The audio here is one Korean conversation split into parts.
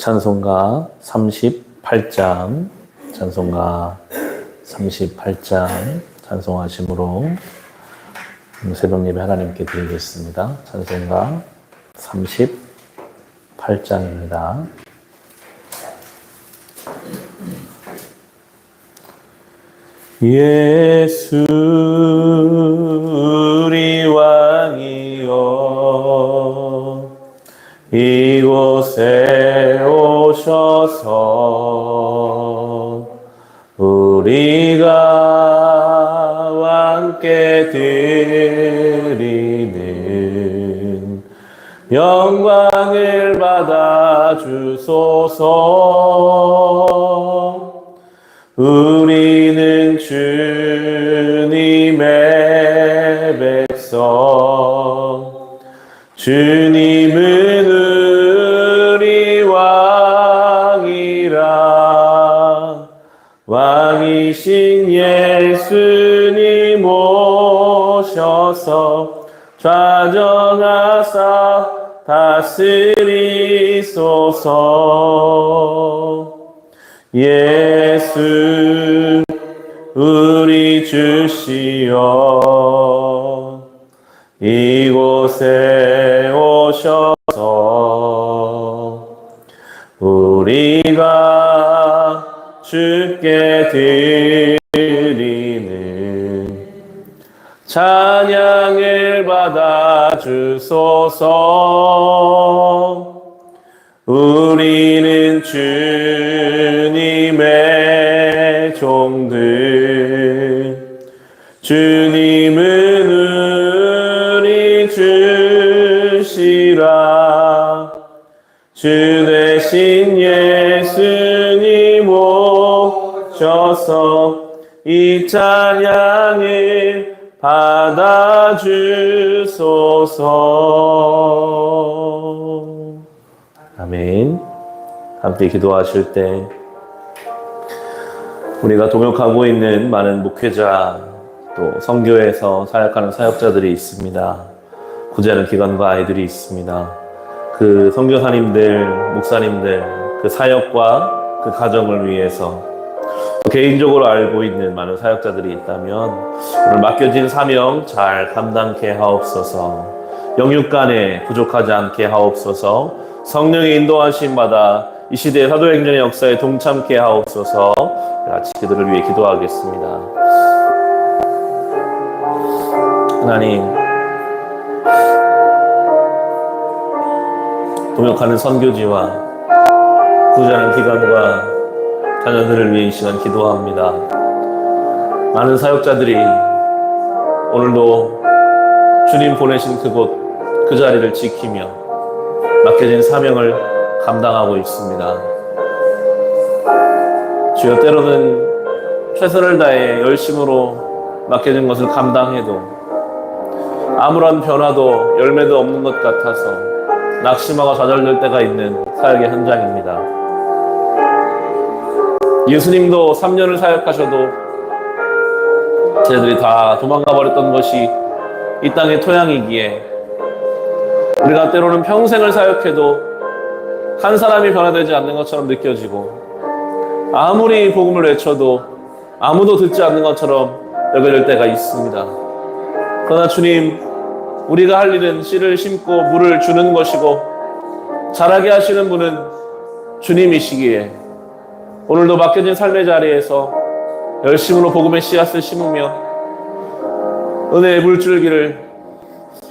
찬송가 38장, 찬송가 38장 찬송하심으로 새벽 예배 하나님께 드리겠습니다. 찬송가 38장입니다. 예수 오셔서. 우리가 함께 드리는 영광을 받아 주소서. 우리는 주님의 백성. 주님은 좌정하사 다스리소서. 예수 우리 주시여. 이곳에 오셔서 우리가 주께 드리는 받아 주소서. 우리는 주님의 종들. 주님은 우리 주시라. 주 대신 예수님 오셔서 이 찬양을 받아 주소서 아멘. 함께 기도하실 때 우리가 동역하고 있는 많은 목회자 또 성교에서 사역하는 사역자들이 있습니다. 구제하는 기관과 아이들이 있습니다. 그 선교사님들, 목사님들 그 사역과 그 가정을 위해서 또 개인적으로 알고 있는 많은 사역자들이 있다면 오늘 맡겨진 사명 잘 감당케 하옵소서. 영육간에 부족하지 않게 하옵소서. 성령의 인도하심 받아 이 시대의 사도행전의 역사에 동참케 하옵소서. 같이 그들을 위해 기도하겠습니다. 하나님, 동역하는 선교지와 구제하는 기관과 자녀들을 위해 이 시간 기도합니다. 많은 사역자들이 오늘도 주님 보내신 그곳 그 자리를 지키며 맡겨진 사명을 감당하고 있습니다. 주여 때로는 최선을 다해 열심으로 맡겨진 것을 감당해도 아무런 변화도 열매도 없는 것 같아서 낙심하고 좌절될 때가 있는 사역의 현장입니다. 예수님도 3년을 사역하셔도 쟤들이 다 도망가 버렸던 것이 이 땅의 토양이기에 우리가 때로는 평생을 사역해도 한 사람이 변화되지 않는 것처럼 느껴지고 아무리 복음을 외쳐도 아무도 듣지 않는 것처럼 여겨질 때가 있습니다. 그러나 주님, 우리가 할 일은 씨를 심고 물을 주는 것이고 자라게 하시는 분은 주님이시기에 오늘도 맡겨진 삶의 자리에서 열심으로 복음의 씨앗을 심으며 은혜의 물줄기를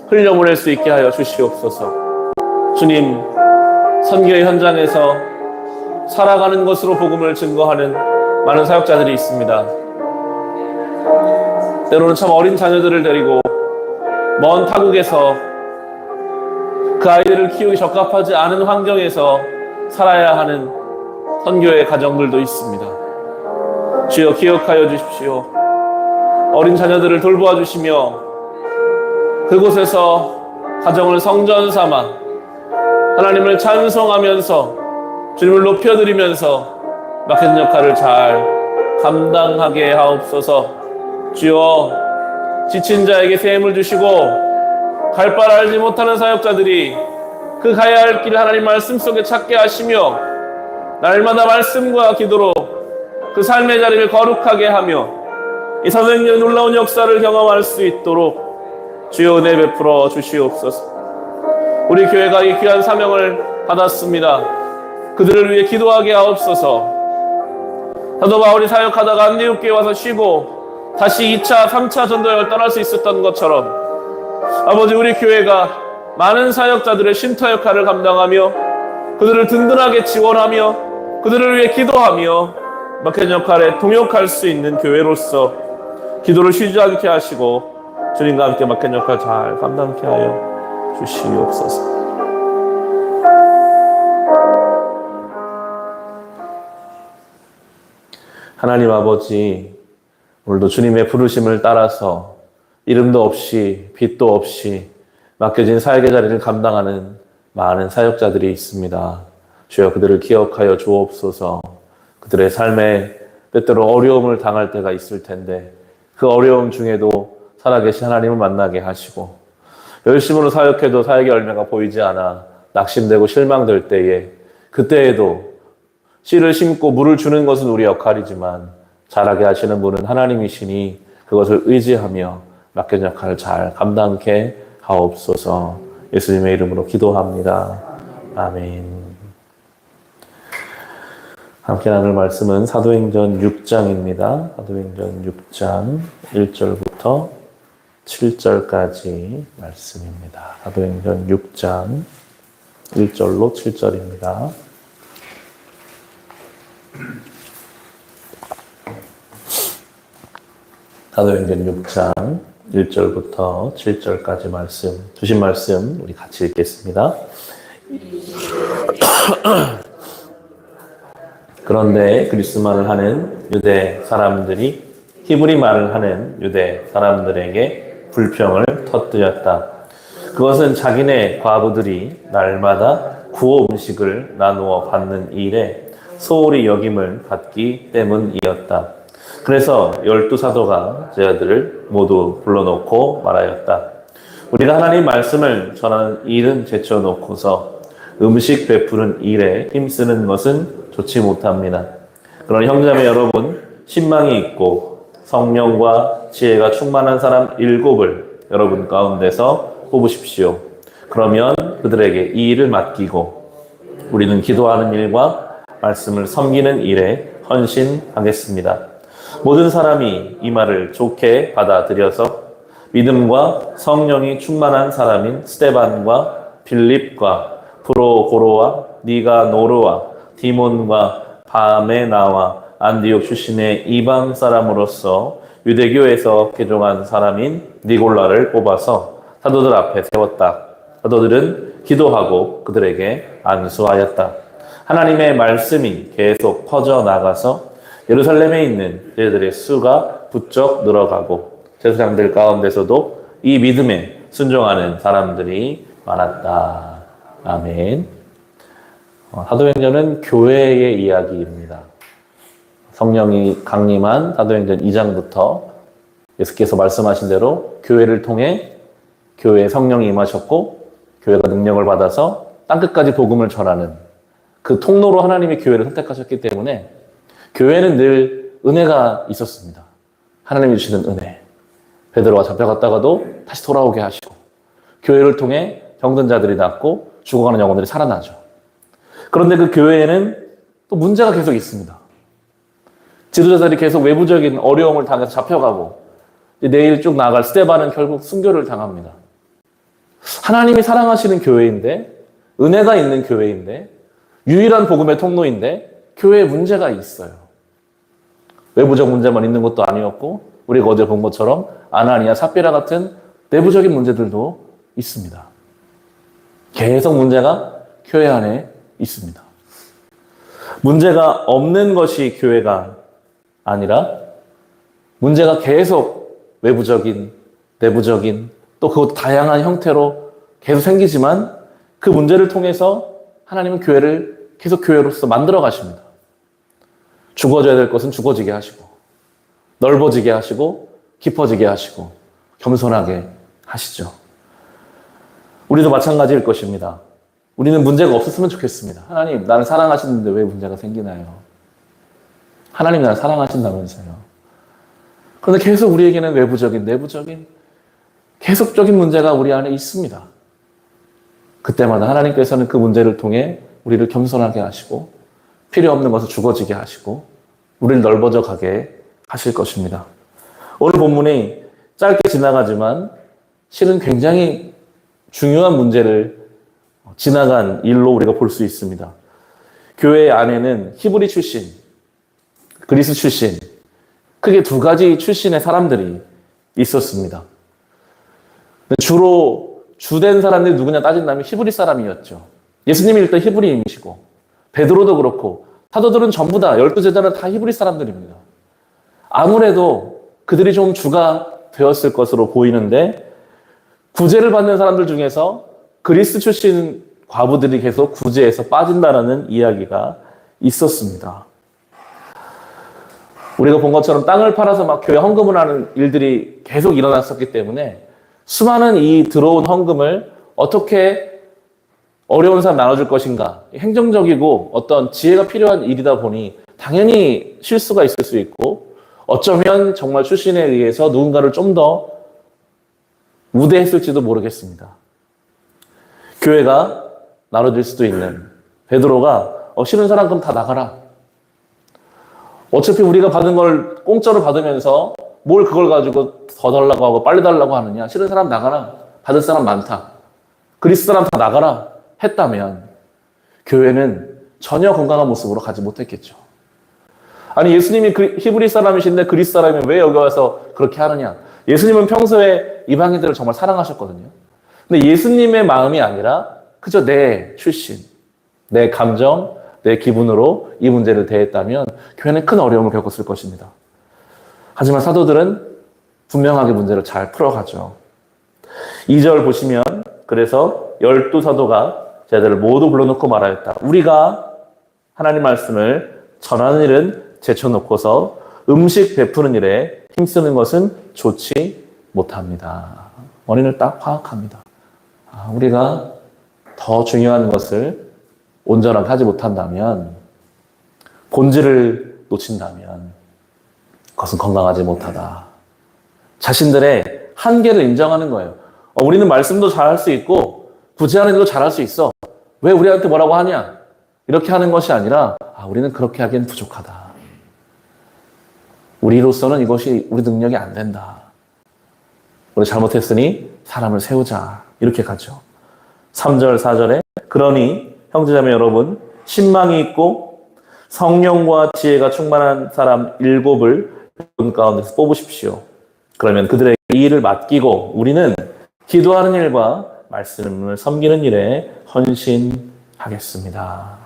흘려보낼 수 있게 하여 주시옵소서. 주님, 선교의 현장에서 살아가는 것으로 복음을 증거하는 많은 사역자들이 있습니다. 때로는 참 어린 자녀들을 데리고 먼 타국에서 그 아이들을 키우기 적합하지 않은 환경에서 살아야 하는 선교의 가정들도 있습니다. 주여 기억하여 주십시오. 어린 자녀들을 돌보아 주시며 그곳에서 가정을 성전 삼아 하나님을 찬송하면서 주님을 높여드리면서 맡은 역할을 잘 감당하게 하옵소서 주여 지친 자에게 새 힘을 주시고 갈 바를 알지 못하는 사역자들이 그 가야 할 길을 하나님 말씀 속에 찾게 하시며 날마다 말씀과 기도로 그 삶의 자리를 거룩하게 하며 이 사도행전의 놀라운 역사를 경험할 수 있도록 주여 은혜 베풀어 주시옵소서. 우리 교회가 이 귀한 사명을 받았습니다. 그들을 위해 기도하게 하옵소서. 사도 바울이 사역하다가 안디옥교에 와서 쉬고 다시 2차, 3차 전도 여행을 떠날 수 있었던 것처럼 아버지 우리 교회가 많은 사역자들의 쉼터 역할을 감당하며 그들을 든든하게 지원하며 그들을 위해 기도하며 막힌 역할에 동역할 수 있는 교회로서 기도를 쉬지 않게 하시고 주님과 함께 막힌 역할 잘 감당케 하여 주시옵소서. 하나님 아버지, 오늘도 주님의 부르심을 따라서 이름도 없이 빛도 없이 맡겨진 사역의 자리를 감당하는 많은 사역자들이 있습니다. 주여 그들을 기억하여 주옵소서. 그들의 삶에 때때로 어려움을 당할 때가 있을 텐데 그 어려움 중에도 살아계신 하나님을 만나게 하시고 열심으로 사역해도 사역의 열매가 보이지 않아 낙심되고 실망될 때에 그때에도 씨를 심고 물을 주는 것은 우리 역할이지만 자라게 하시는 분은 하나님이시니 그것을 의지하며 맡긴 역할을 잘 감당케 하옵소서 예수님의 이름으로 기도합니다. 아멘. 함께 나눌 말씀은 사도행전 6장입니다. 사도행전 6장 1절부터 7절까지 말씀입니다. 사도행전 6장 1절로 7절입니다. 사도행전 6장 1절부터 7절까지 말씀, 주신 말씀 우리 같이 읽겠습니다. 그런데 그리스말을 하는 유대 사람들이 히브리 말을 하는 유대 사람들에게 불평을 터뜨렸다. 그것은 자기네 과부들이 날마다 구호 음식을 나누어 받는 일에 소홀히 여김을 받기 때문이었다. 그래서 열두 사도가 제자들을 모두 불러놓고 말하였다. 우리가 하나님 말씀을 전하는 일은 제쳐놓고서 음식 베푸는 일에 힘쓰는 것은 좋지 못합니다. 그런 형제자매 여러분, 신망이 있고 성령과 지혜가 충만한 사람 일곱을 여러분 가운데서 뽑으십시오. 그러면 그들에게 이 일을 맡기고 우리는 기도하는 일과 말씀을 섬기는 일에 헌신하겠습니다. 모든 사람이 이 말을 좋게 받아들여서 믿음과 성령이 충만한 사람인 스테반과 빌립과 프로고로와 니가노르와 디몬과 바메나와 안디옥 출신의 이방 사람으로서 유대교에서 개종한 사람인 니골라를 뽑아서 사도들 앞에 세웠다. 사도들은 기도하고 그들에게 안수하였다. 하나님의 말씀이 계속 퍼져 나가서 예루살렘에 있는 제자들의 수가 부쩍 늘어가고 제사장들 가운데서도 이 믿음에 순종하는 사람들이 많았다. 아멘. 어, 사도행전은 교회의 이야기입니다. 성령이 강림한 사도행전 2장부터 예수께서 말씀하신 대로 교회를 통해 교회에 성령이 임하셨고 교회가 능력을 받아서 땅끝까지 복음을 전하는 그 통로로 하나님이 교회를 선택하셨기 때문에 교회는 늘 은혜가 있었습니다. 하나님이 주시는 은혜. 베드로가 잡혀갔다가도 다시 돌아오게 하시고 교회를 통해 병든 자들이 낫고 죽어가는 영혼들이 살아나죠. 그런데 그 교회에는 또 문제가 계속 있습니다. 지도자들이 계속 외부적인 어려움을 당해서 잡혀가고 내일 쭉 나갈 스테반은 결국 순교를 당합니다. 하나님이 사랑하시는 교회인데 은혜가 있는 교회인데 유일한 복음의 통로인데 교회에 문제가 있어요. 외부적 문제만 있는 것도 아니었고 우리가 어제 본 것처럼 아나니아 사피라 같은 내부적인 문제들도 있습니다. 계속 문제가 교회 안에 있습니다. 문제가 없는 것이 교회가 아니라 문제가 계속 외부적인, 내부적인 또 그것 다양한 형태로 계속 생기지만 그 문제를 통해서 하나님은 교회를 계속 교회로서 만들어 가십니다. 죽어져야 될 것은 죽어지게 하시고 넓어지게 하시고 깊어지게 하시고 겸손하게 하시죠. 우리도 마찬가지일 것입니다. 우리는 문제가 없었으면 좋겠습니다. 하나님, 나를 사랑하시는데 왜 문제가 생기나요? 하나님 나를 사랑하신다면서요. 그런데 계속 우리에게는 외부적인, 내부적인, 계속적인 문제가 우리 안에 있습니다. 그때마다 하나님께서는 그 문제를 통해 우리를 겸손하게 하시고, 필요 없는 것을 죽어지게 하시고, 우리를 넓어져 가게 하실 것입니다. 오늘 본문이 짧게 지나가지만 실은 굉장히 중요한 문제를 지나간 일로 우리가 볼 수 있습니다. 교회 안에는 히브리 출신, 그리스 출신, 크게 두 가지 출신의 사람들이 있었습니다. 주로 주된 사람들이 누구냐 따진다면 히브리 사람이었죠. 예수님이 일단 히브리인이시고, 베드로도 그렇고, 사도들은 전부 다, 열두 제자는 다 히브리 사람들입니다. 아무래도 그들이 좀 주가 되었을 것으로 보이는데, 구제를 받는 사람들 중에서 그리스 출신 과부들이 계속 구제에서 빠진다라는 이야기가 있었습니다. 우리가 본 것처럼 땅을 팔아서 막 교회 헌금을 하는 일들이 계속 일어났었기 때문에 수많은 이 들어온 헌금을 어떻게 어려운 사람 나눠줄 것인가. 행정적이고 어떤 지혜가 필요한 일이다 보니 당연히 실수가 있을 수 있고 어쩌면 정말 출신에 의해서 누군가를 좀 더 우대했을지도 모르겠습니다. 교회가 나눠질 수도 있는 베드로가 어, 싫은 사람 그럼 다 나가라. 어차피 우리가 받은 걸 공짜로 받으면서 뭘 그걸 가지고 더 달라고 하고 빨리 달라고 하느냐. 싫은 사람 나가라. 받을 사람 많다. 그리스 사람 다 나가라. 했다면 교회는 전혀 건강한 모습으로 가지 못했겠죠. 아니 예수님이 그 히브리 사람이신데 그리스 사람이 왜 여기 와서 그렇게 하느냐? 예수님은 평소에 이방인들을 정말 사랑하셨거든요. 근데 예수님의 마음이 아니라 그저 내 출신, 내 감정, 내 기분으로 이 문제를 대했다면 교회는 큰 어려움을 겪었을 것입니다. 하지만 사도들은 분명하게 문제를 잘 풀어가죠. 2절 보시면 그래서 열두 사도가 제자들을 모두 불러놓고 말하였다. 우리가 하나님 말씀을 전하는 일은 제쳐놓고서 음식 베푸는 일에 힘쓰는 것은 좋지 못합니다. 원인을 딱 파악합니다. 아, 우리가 더 중요한 것을 온전하게 하지 못한다면, 본질을 놓친다면, 그것은 건강하지 못하다. 자신들의 한계를 인정하는 거예요. 어, 우리는 말씀도 잘할 수 있고, 구제하는 일도 잘할 수 있어. 왜 우리한테 뭐라고 하냐? 이렇게 하는 것이 아니라, 아, 우리는 그렇게 하기엔 부족하다. 우리로서는 이것이 우리 능력이 안 된다. 우리 잘못했으니 사람을 세우자. 이렇게 가죠. 3절, 4절에 그러니 형제자매 여러분 신망이 있고 성령과 지혜가 충만한 사람 일곱을 분 가운데서 뽑으십시오. 그러면 이 일을 맡기고 우리는 기도하는 일과 말씀을 섬기는 일에 헌신하겠습니다.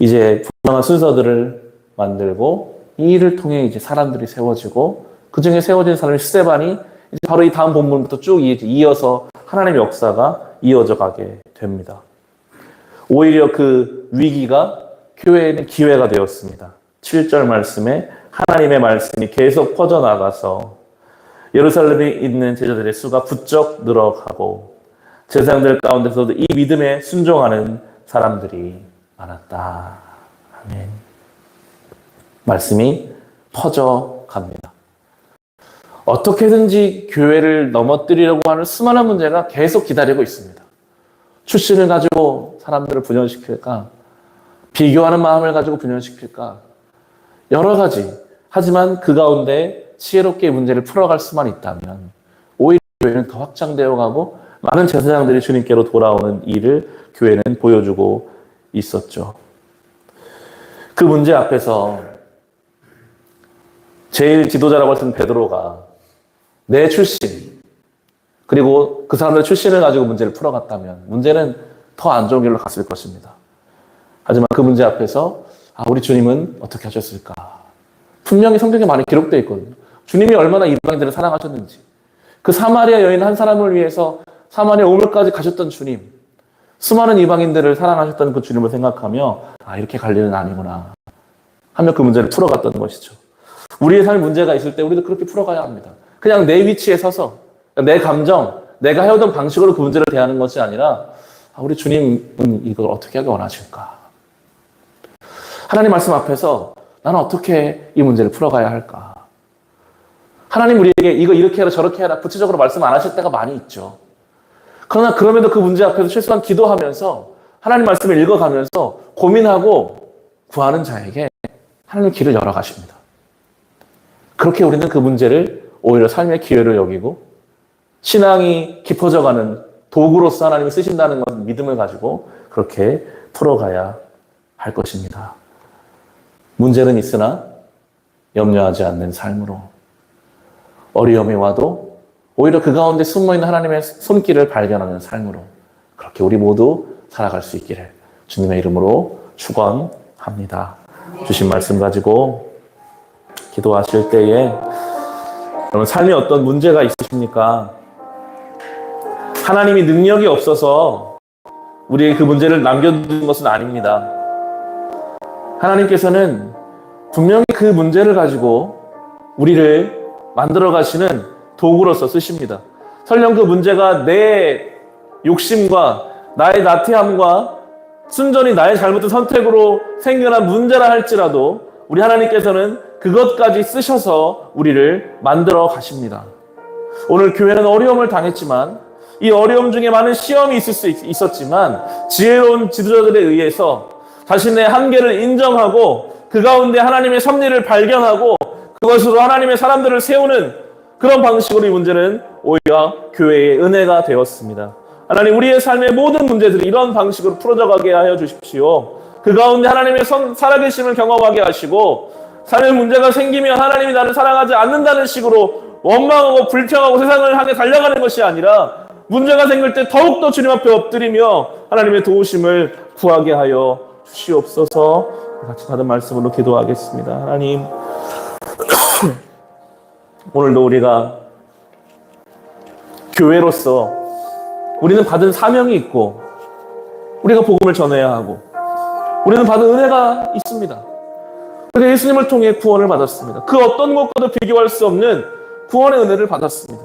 이제 분명한 순서들을 만들고 이 일을 통해 이제 사람들이 세워지고 그 중에 세워진 사람이 스테반이 이제 바로 이 다음 본문부터 쭉 이어서 하나님의 역사가 이어져 가게 됩니다. 오히려 그 위기가 교회에는 기회가 되었습니다. 7절 말씀에 하나님의 말씀이 계속 퍼져나가서 예루살렘에 있는 제자들의 수가 부쩍 늘어가고 제사장들 가운데서도 이 믿음에 순종하는 사람들이 많았다. 아멘. 말씀이 퍼져 갑니다. 어떻게든지 교회를 넘어뜨리려고 하는 수많은 문제가 계속 기다리고 있습니다. 출신을 가지고 사람들을 분열시킬까? 비교하는 마음을 가지고 분열시킬까? 여러 가지. 하지만 그 가운데 지혜롭게 문제를 풀어갈 수만 있다면 오히려 교회는 더 확장되어 가고 많은 제사장들이 주님께로 돌아오는 일을 교회는 보여주고 있었죠. 그 문제 앞에서 제일 지도자라고 있는 베드로가 내 출신 그리고 그 사람들의 출신을 가지고 문제를 풀어갔다면 문제는 더 안 좋은 길로 갔을 것입니다. 하지만 그 문제 앞에서 아 우리 주님은 어떻게 하셨을까? 분명히 성경에 많이 기록되어 있거든요. 주님이 얼마나 이방인들을 사랑하셨는지 그 사마리아 여인 한 사람을 위해서 사마리아 오물까지 가셨던 주님 수많은 이방인들을 사랑하셨던 그 주님을 생각하며 아 이렇게 갈 일은 아니구나 하며 그 문제를 풀어갔던 것이죠. 우리의 삶에 문제가 있을 때 우리도 그렇게 풀어가야 합니다. 그냥 내 위치에 서서 내 감정, 내가 해오던 방식으로 그 문제를 대하는 것이 아니라 아, 우리 주님은 이걸 어떻게 하기 원하실까? 하나님 말씀 앞에서 나는 어떻게 이 문제를 풀어가야 할까? 하나님 우리에게 이거 이렇게 해라 저렇게 해라 구체적으로 말씀 안 하실 때가 많이 있죠. 그러나 그럼에도 그 문제 앞에서 최소한 기도하면서 하나님 말씀을 읽어가면서 고민하고 구하는 자에게 하나님 길을 열어 가십니다. 그렇게 우리는 그 문제를 오히려 삶의 기회를 여기고 신앙이 깊어져 가는 도구로서 하나님이 쓰신다는 것 믿음을 가지고 그렇게 풀어가야 할 것입니다. 문제는 있으나 염려하지 않는 삶으로 어려움이 와도 오히려 그 가운데 숨어있는 하나님의 손길을 발견하는 삶으로 그렇게 우리 모두 살아갈 수 있기를 주님의 이름으로 축원합니다. 주신 말씀 가지고 기도하실 때에 여러분 삶에 어떤 문제가 있으십니까? 하나님이 능력이 없어서 우리의 그 문제를 남겨두는 것은 아닙니다. 하나님께서는 분명히 그 문제를 가지고 우리를 만들어 가시는 도구로서 쓰십니다. 설령 그 문제가 내 욕심과 나의 나태함과 순전히 나의 잘못된 선택으로 생겨난 문제라 할지라도 우리 하나님께서는 그것까지 쓰셔서 우리를 만들어 가십니다. 오늘 교회는 어려움을 당했지만 이 어려움 중에 많은 시험이 있을 수 있- 있었지만 지혜로운 지도자들에 의해서 자신의 한계를 인정하고 그 가운데 하나님의 섭리를 발견하고 그것으로 하나님의 사람들을 세우는 그런 방식으로 이 문제는 오히려 교회의 은혜가 되었습니다. 하나님 우리의 삶의 모든 문제들이 이런 방식으로 풀어져 가게 하여 주십시오. 그 가운데 하나님의 선- 살아계심을 경험하게 하시고 삶의 문제가 생기면 하나님이 나를 사랑하지 않는다는 식으로 원망하고 불평하고 세상을 향해 달려가는 것이 아니라 문제가 생길 때 더욱더 주님 앞에 엎드리며 하나님의 도우심을 구하게 하여 주시옵소서 같이 받은 말씀으로 기도하겠습니다. 하나님 오늘도 우리가 교회로서 우리는 받은 사명이 있고 우리가 복음을 전해야 하고 우리는 받은 은혜가 있습니다. 우리가 예수님을 통해 구원을 받았습니다. 그 어떤 것과도 비교할 수 없는 구원의 은혜를 받았습니다.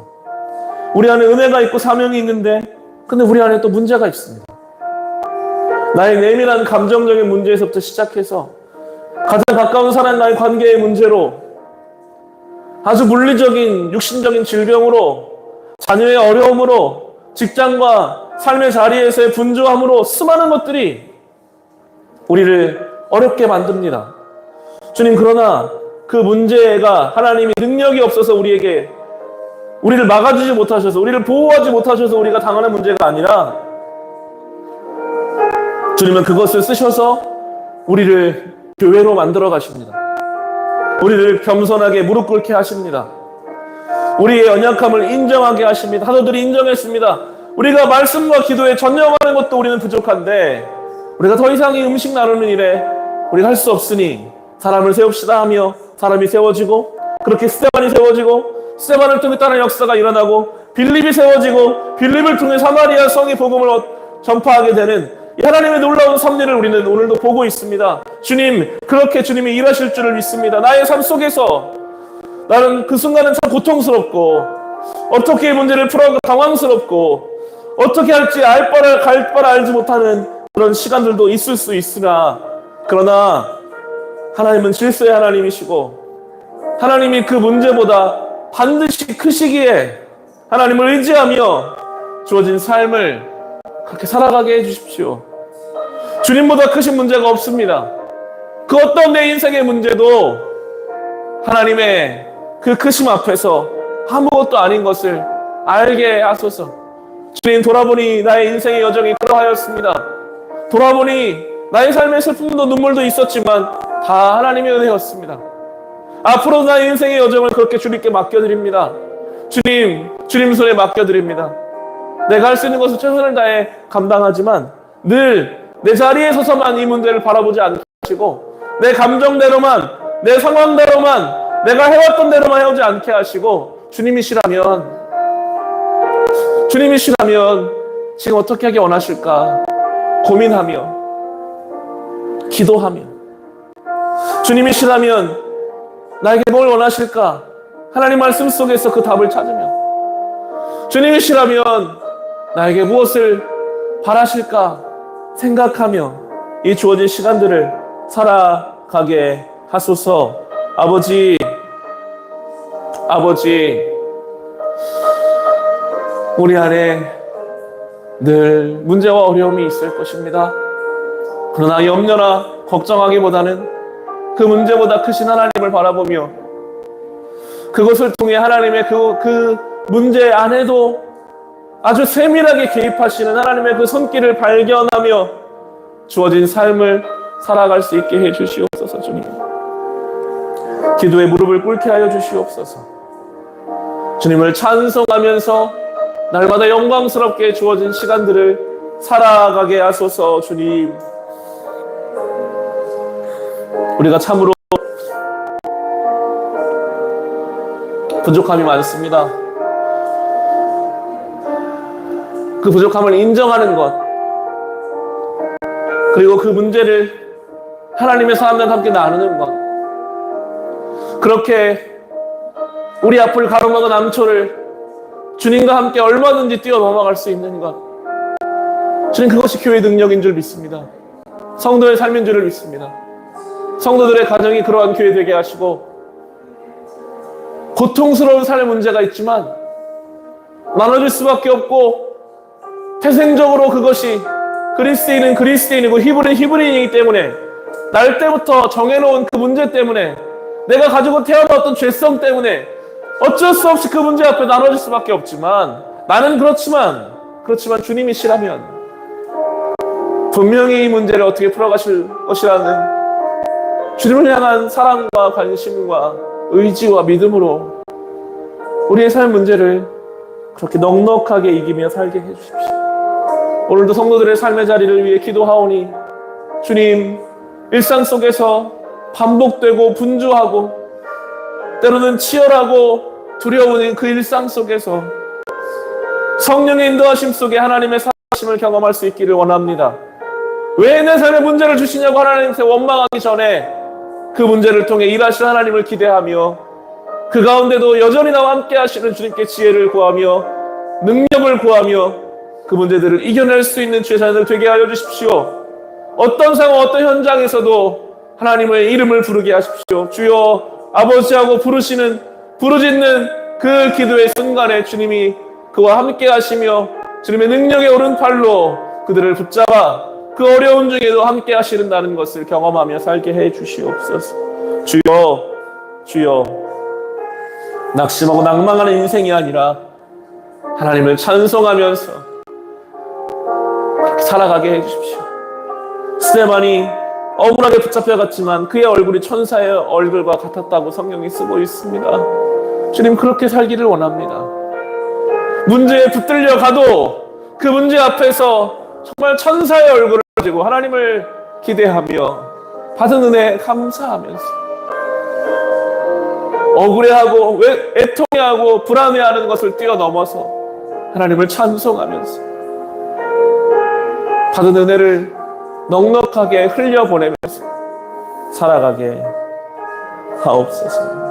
우리 안에 은혜가 있고 사명이 있는데 근데 우리 안에 또 문제가 있습니다. 나의 내밀한 감정적인 문제에서부터 시작해서 가장 가까운 사람 나의 관계의 문제로 아주 물리적인 육신적인 질병으로 자녀의 어려움으로 직장과 삶의 자리에서의 분주함으로 수많은 것들이 우리를 어렵게 만듭니다. 주님 그러나 그 문제가 하나님이 능력이 없어서 우리에게 우리를 막아주지 못하셔서 우리를 보호하지 못하셔서 우리가 당하는 문제가 아니라 주님은 그것을 쓰셔서 우리를 교회로 만들어 가십니다. 우리를 겸손하게 무릎 꿇게 하십니다. 우리의 연약함을 인정하게 하십니다. 사도들이 인정했습니다. 우리가 말씀과 기도에 전념하는 것도 우리는 부족한데 우리가 더 이상 이 음식 나누는 일에 우리가 할 수 없으니 사람을 세웁시다 하며 사람이 세워지고 그렇게 스테반이 세워지고 스테반을 통해 다른 역사가 일어나고 빌립이 세워지고 빌립을 통해 사마리아 성의 복음을 어- 전파하게 되는 이 하나님의 놀라운 섭리를 우리는 오늘도 보고 있습니다. 주님, 그렇게 주님이 일하실 줄을 믿습니다. 나의 삶 속에서 나는 그 순간은 참 고통스럽고 어떻게 이 문제를 풀어가 당황스럽고 어떻게 할지 알 바를 갈 바를 알지 못하는 그런 시간들도 있을 수 있으나 그러나 하나님은 질서의 하나님이시고 하나님이 그 문제보다 반드시 크시기에 하나님을 의지하며 주어진 삶을 그렇게 살아가게 해주십시오. 주님보다 크신 문제가 없습니다. 그 어떤 내 인생의 문제도 하나님의 그 크심 앞에서 아무것도 아닌 것을 알게 하소서. 주님 돌아보니 나의 인생의 여정이 그러하였습니다. 돌아보니 나의 삶의 슬픔도 눈물도 있었지만 다 하나님의 은혜였습니다. 앞으로 나의 인생의 여정을 그렇게 주님께 맡겨드립니다. 주님, 주님 손에 맡겨드립니다. 내가 할 수 있는 것을 최선을 다해 감당하지만 늘 내 자리에 서서만 이 문제를 바라보지 않게 하시고 내 감정대로만 내 상황대로만 내가 해왔던 대로만 해오지 않게 하시고 주님이시라면 주님이시라면 지금 어떻게 하기 원하실까 고민하며 기도하며 주님이시라면 나에게 뭘 원하실까 하나님 말씀 속에서 그 답을 찾으며 주님이시라면 나에게 무엇을 바라실까 생각하며 이 주어진 시간들을 살아가게 하소서 아버지 아버지 우리 안에 늘 문제와 어려움이 있을 것입니다. 그러나 염려나 걱정하기보다는 그 문제보다 크신 하나님을 바라보며 그것을 통해 하나님의 그, 그 문제 안에도 아주 세밀하게 개입하시는 하나님의 그 손길을 발견하며 주어진 삶을 살아갈 수 있게 해 주시옵소서 주님. 기도에 무릎을 꿇게 하여 주시옵소서. 주님을 찬송하면서 날마다 영광스럽게 주어진 시간들을 살아가게 하소서 주님. 우리가 참으로 부족함이 많습니다. 그 부족함을 인정하는 것, 그리고 그 문제를 하나님의 사람들과 함께 나누는 것, 그렇게 우리 앞을 가로막은 암초를 주님과 함께 얼마든지 뛰어 넘어갈 수 있는 것, 주님 그것이 교회 능력인 줄 믿습니다. 성도의 삶인 줄을 믿습니다. 성도들의 가정이 그러한 교회 되게 하시고 고통스러운 삶의 문제가 있지만 나눠질 수밖에 없고 태생적으로 그것이 그리스인은 그리스인이고 히브리는 히브리인이기 때문에 날 때부터 정해놓은 그 문제 때문에 내가 가지고 태어났던 죄성 때문에 어쩔 수 없이 그 문제 앞에 나눠질 수밖에 없지만 나는 그렇지만 그렇지만 주님이시라면 분명히 이 문제를 어떻게 풀어가실 것이라는 주님을 향한 사랑과 관심과 의지와 믿음으로 우리의 삶 문제를 그렇게 넉넉하게 이기며 살게 해주십시오. 오늘도 성도들의 삶의 자리를 위해 기도하오니 주님 일상 속에서 반복되고 분주하고 때로는 치열하고 두려운 그 일상 속에서 성령의 인도하심 속에 하나님의 사심을 경험할 수 있기를 원합니다. 왜 내 삶에 문제를 주시냐고 하나님께 원망하기 전에 그 문제를 통해 일하실 하나님을 기대하며 그 가운데도 여전히 나와 함께 하시는 주님께 지혜를 구하며 능력을 구하며 그 문제들을 이겨낼 수 있는 죄사들 되게 하여 주십시오. 어떤 상황, 어떤 현장에서도 하나님의 이름을 부르게 하십시오. 주여 아버지하고 부르시는 부르짖는 그 기도의 순간에 주님이 그와 함께 하시며 주님의 능력의 오른팔로 그들을 붙잡아 그 어려운 중에도 함께 하시는다는 것을 경험하며 살게 해 주시옵소서. 주여, 주여, 낙심하고 낭망하는 인생이 아니라 하나님을 찬송하면서 살아가게 해 주십시오. 스테반이 억울하게 붙잡혀갔지만 그의 얼굴이 천사의 얼굴과 같았다고 성경이 쓰고 있습니다. 주님 그렇게 살기를 원합니다. 문제에 붙들려 가도 그 문제 앞에서 정말 천사의 얼굴을 가지고 하나님을 기대하며 받은 은혜 감사하면서 억울해하고 왜 애통해하고 불안해하는 것을 뛰어넘어서 하나님을 찬송하면서 받은 은혜를 넉넉하게 흘려보내면서 살아가게 하옵소서.